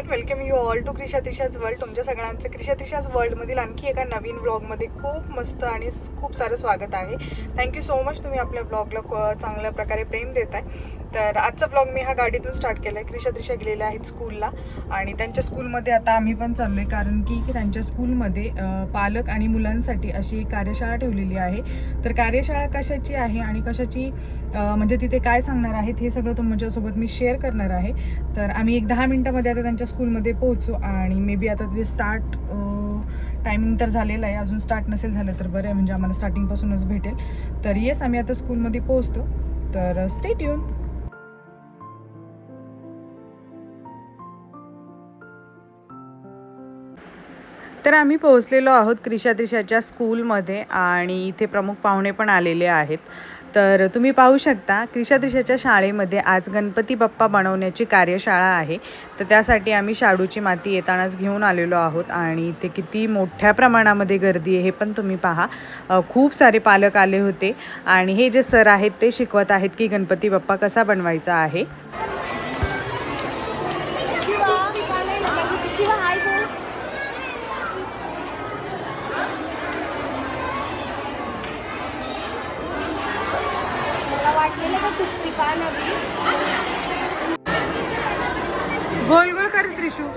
Everyone welcome you all to Krisha Trisha's world तुमच्या सगळ्यांचं क्रिशा त्रिशाज वर्ल्डमधील आणखी एका नवीन ब्लॉगमध्ये खूप मस्त आणि खूप सारं स्वागत आहे. थँक्यू सो मच तुम्ही आपल्या ब्लॉगला चांगल्या प्रकारे प्रेम देत आहे तर आजचा ब्लॉग मी हा गाडीतून स्टार्ट केला आहे क्रिशा त्रिशा गेलेल्या आहेत स्कूलला आणि त्यांच्या स्कूलमध्ये आता आम्ही पण चाललो आहे कारण की त्यांच्या स्कूलमध्ये पालक आणि मुलांसाठी अशी एक कार्यशाळा ठेवलेली आहे. तर कार्यशाळा कशाची आहे आणि कशाची म्हणजे तिथे काय सांगणार आहेत हे सगळं तुमच्यासोबत मी शेअर करणार आहे. तर आम्ही एक दहा मिनटामध्ये आता त्यांच्या स्कूलमध्ये पोहोचू आणि मे बी आता तिथे स्टार्ट टायमिंग तर झालेलं आहे. अजून स्टार्ट नसेल झालं तर बरं आहे. म्हणजे आम्हाला स्टार्टिंगपासूनच भेटेल. तर येस आम्ही आता स्कूलमध्ये पोहोचतो. तर स्टेट येऊन तर आम्ही पोहोचलेलो आहोत क्रिशा त्रिशाच्या स्कूलमध्ये आणि इथे प्रमुख पाहुणे पण आलेले आहेत. तर तुम्ही पाहू शकता क्रिशा त्रिशाच्या शाळेमध्ये आज गणपती बाप्पा बनवण्याची कार्यशाळा आहे. तर त्यासाठी आम्ही शाडूची माती येतानाच घेऊन आलेलो आहोत आणि इथे किती मोठ्या प्रमाणामध्ये गर्दी आहे हे पण तुम्ही पहा. खूप सारे पालक आले होते आणि हे जे सर आहेत ते शिकवत आहेत की गणपती बाप्पा कसा बनवायचा आहे.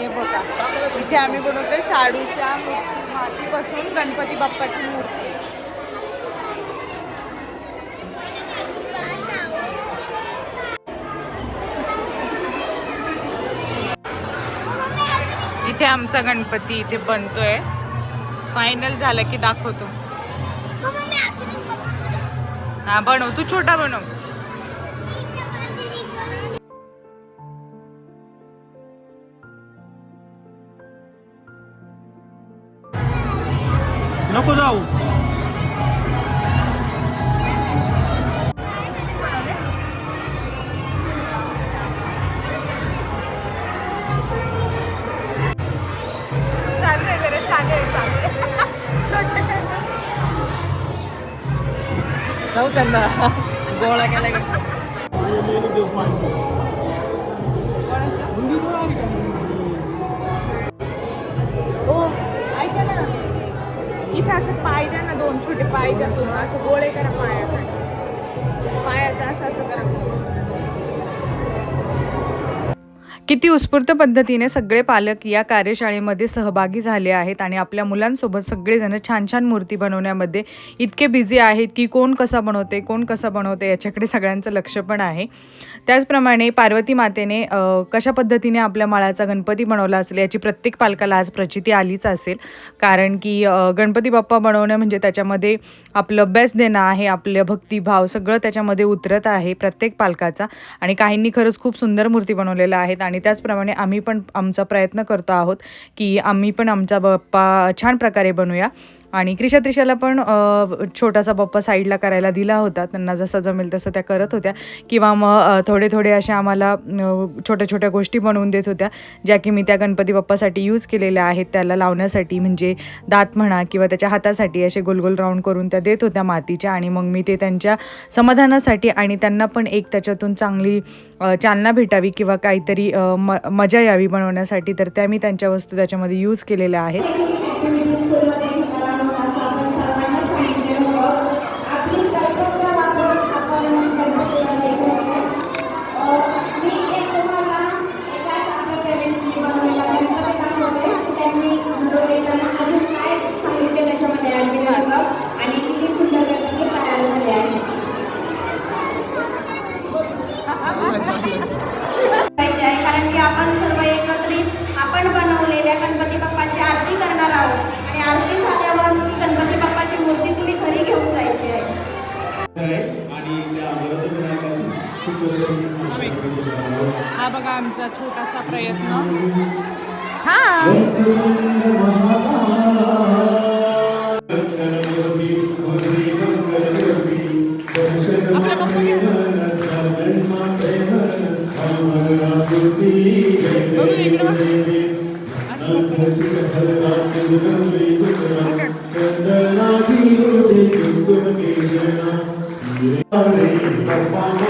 हे बघा. इथे आम्ही बनवतोय शाडूच्या मातीपासून गणपती बाप्पाची मूर्ती. इथे आमचा गणपती इथे बनतोय. फायनल झालं की दाखवतो. हा बनव. तू छोटा बनव. जाऊ त्यांना. गोळा केला ओ ऐका ना. इथे असं पाय द्या ना दोन छोटे पाय द्या असं गोळे करा पायासाठी. पायाचं असं असं करा. किती उत्स्फूर्त पद्धतीने सगळे पालक या कार्यशाळेमध्ये सहभागी झाले आहेत आणि आपल्या मुलांसोबत सगळेजण छान छान मूर्ती बनवण्यामध्ये इतके बिझी आहेत की कोण कसा बनवते कोण कसा बनवते याच्याकडे सगळ्यांचं लक्ष पण आहे. त्याचप्रमाणे पार्वती मातेने कशा पद्धतीने आपल्या माळाचा गणपती बनवला असेल याची प्रत्येक पालकाला आज प्रचिती आलीच असेल. कारण की गणपती बाप्पा बनवणं म्हणजे त्याच्यामध्ये आपलं बेस्ट देणं आहे आपलं भक्तिभाव सगळं त्याच्यामध्ये उतरत आहे प्रत्येक पालकाचा. आणि काहींनी खरंच खूप सुंदर मूर्ती बनवलेल्या आहेत आणि त्याचप्रमाणे आम्ही पण आमचा प्रयत्न करतो आहोत की आम्ही पण आमचा बाप्पा छान प्रकारे बनवूया आणि क्रिशा त्रिशाला पण छोटासा पप्पा साईडला करायला दिला होता. त्यांना जसं जमेल तसं त्या करत होत्या. किंवा मग थोडे थोडे अशा आम्हाला छोट्या छोट्या गोष्टी बनवून देत होत्या ज्या की मी त्या गणपती बाप्पासाठी यूज केलेल्या आहेत. त्याला लावण्यासाठी म्हणजे दात म्हणा किंवा त्याच्या हातासाठी असे गोलगोल राऊंड करून त्या देत होत्या मातीच्या. आणि मग मी ते त्यांच्या समाधानासाठी आणि त्यांना पण एक त्याच्यातून चांगली चालना भेटावी किंवा काहीतरी म मजा यावी बनवण्यासाठी तर त्या मी त्यांच्या वस्तू त्याच्यामध्ये यूज केलेल्या आहेत पाहिजे आहे कारण की आपण सर्व एकत्रित आपण बनवलेल्या गणपती बाप्पाची आरती करणार आहोत आणि आरती झाल्यावर ती गणपती बाप्पाची मूर्ती तुम्ही घरी घेऊन जायची आहे आहे आणि त्या वरद विनायकाची शुभ हा बघा आमचा छोटासा प्रयत्न. हा. पप्पा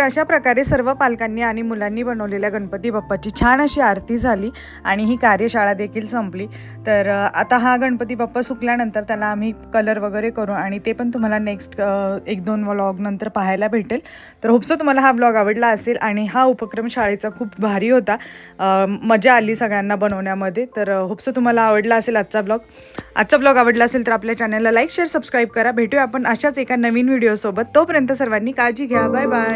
तर अशा प्रकारे सर्व पालकांनी आणि मुलांनी बनवलेल्या गणपती बाप्पाची छान अशी आरती झाली आणि ही कार्यशाळा देखील संपली. तर आता हा गणपती बाप्पा सुकल्यानंतर त्याला आम्ही कलर वगैरे करू आणि ते पण तुम्हाला नेक्स्ट एक दोन व्लॉग नंतर पाहायला भेटेल. तर होपसो तुम्हाला हा ब्लॉग आवडला असेल आणि हा उपक्रम शाळेचा खूप भारी होता. मजा आली सगळ्यांना बनवण्यामध्ये. तर होपसो तुम्हाला आवडला असेल आजचा ब्लॉग आजचा ब्लॉग आवडला असेल तर आपल्या चॅनलला लाईक शेअर सबस्क्राईब करा. भेटूया आपण अशाच एका नवीन व्हिडिओसोबत तोपर्यंत सर्वांनी काळजी घ्या. Bye bye